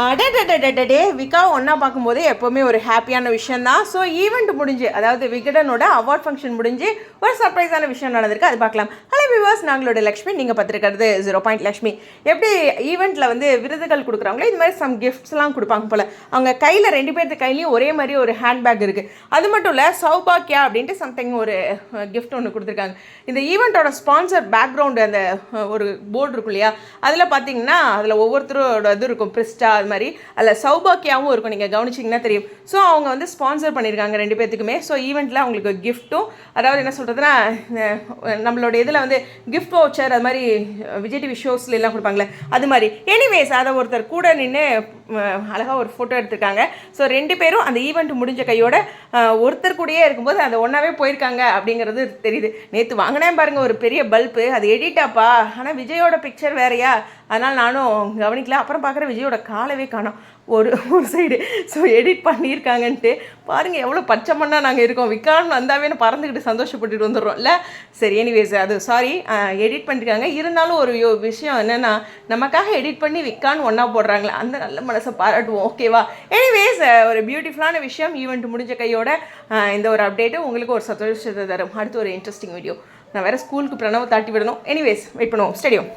அடடடடடே விகா ஒன்றா பார்க்கும்போது எப்போவுமே ஒரு ஹாப்பியான விஷயம் தான் ஸோ ஈவெண்ட் முடிஞ்சு அதாவது விகடனோட அவார்ட் ஃபங்க்ஷன் முடிஞ்சு ஒரு சர்ப்ரைஸான விஷயம் நடந்திருக்கு. அது பார்க்கலாம். ஹலோ விவர்ஸ் நாங்களோட லக்ஷ்மி. நீங்கள் பார்த்துருக்கிறது ஜீரோ பாயிண்ட் லக்ஷ்மி. எப்படி ஈவெண்ட்டில் வந்து விருதுகள் கொடுக்குறாங்களோ இது மாதிரி சம் கிஃப்ட்ஸ்லாம் கொடுப்பாங்க போல். அவங்க கையில் ரெண்டு பேர்த்து கையிலையும் ஒரே மாதிரி ஒரு ஹேண்ட்பேக் இருக்குது அது மட்டும் இல்லை சௌபாக்கியா அப்படின்ட்டு சம்திங் ஒரு கிஃப்ட் ஒன்று கொடுத்துருக்காங்க. இந்த ஈவெண்ட்டோட ஸ்பான்சர் பேக்ரவுண்டு அந்த ஒரு போர்டு இருக்கும் இல்லையா? அதில் பார்த்தீங்கன்னா அதில் ஒவ்வொருத்தரோட இது இருக்கும். பிரிஸ்டா அது மாதிரி. அதில் சௌபாக்கியாவும் இருக்கும். நீங்கள் கவனிச்சிங்கன்னா தெரியும். ஸோ அவங்க வந்து ஸ்பான்சர் பண்ணியிருக்காங்க ரெண்டு பேர்த்துக்குமே ஸோ ஈவெண்ட்டில் அவங்களுக்கு கிஃப்ட்டும் அதாவது என்ன சொல்கிறதுனா நம்மளோட இதில் வந்து கிஃப்ட் வவுச்சர் அது மாதிரி விஜய் டிவி ஷோஸ்லாம் எல்லாம் கொடுப்பாங்களே அது மாதிரி. எனிவேஸ் அதை ஒருத்தர் கூட நின்று அழகாக ஒரு ஃபோட்டோ எடுத்திருக்காங்க. ஸோ ரெண்டு பேரும் அந்த ஈவெண்ட் முடிஞ்ச கையோட ஒருத்தர் கூடயே இருக்கும்போது அந்த ஒன்றாவே போயிருக்காங்க அப்படிங்கிறது தெரியுது. நேற்று வாங்கினேன் பாருங்கள் ஒரு பெரிய பல்பு அது எடிட்டாப்பா ஆனால் விஜயோட பிக்சர் வேறையா. அதனால் நானும் கவனிக்கல. அப்புறம் பார்க்குற விஜயோட காலவே காணும். ஒரு ஒரு சைடு ஸோ எடிட் பண்ணியிருக்காங்கன்ட்டு. பாருங்கள் எவ்வளோ பச்சை மண்ணாக நாங்கள் இருக்கோம். விக்கான்னு வந்தாவே நான் பறந்துக்கிட்டு சந்தோஷப்பட்டுட்டு வந்துடுறோம். இல்லை? சரி எனிவேஸ் அது சாரி எடிட் பண்ணியிருக்காங்க இருந்தாலும் ஒரு விஷயம் என்னென்னா நமக்காக எடிட் பண்ணி விக்கான்னு ஒன்றா போடுறாங்களே அந்த நல்ல மனசை பாராட்டுவோம். ஓகேவா எனிவேஸ் ஒரு பியூட்டிஃபுல்லான விஷயம் ஈவெண்ட் முடிஞ்ச கையோட இந்த ஒரு அப்டேட்டு உங்களுக்கு ஒரு சந்தோஷத்தை தரும். அடுத்து ஒரு இன்ட்ரெஸ்டிங் வீடியோ நான் வேறு ஸ்கூலுக்கு பிரணவ தாட்டி விடணும். எனிவேஸ் வெயிட் பண்ணுவோம். ஸ்டேடியம்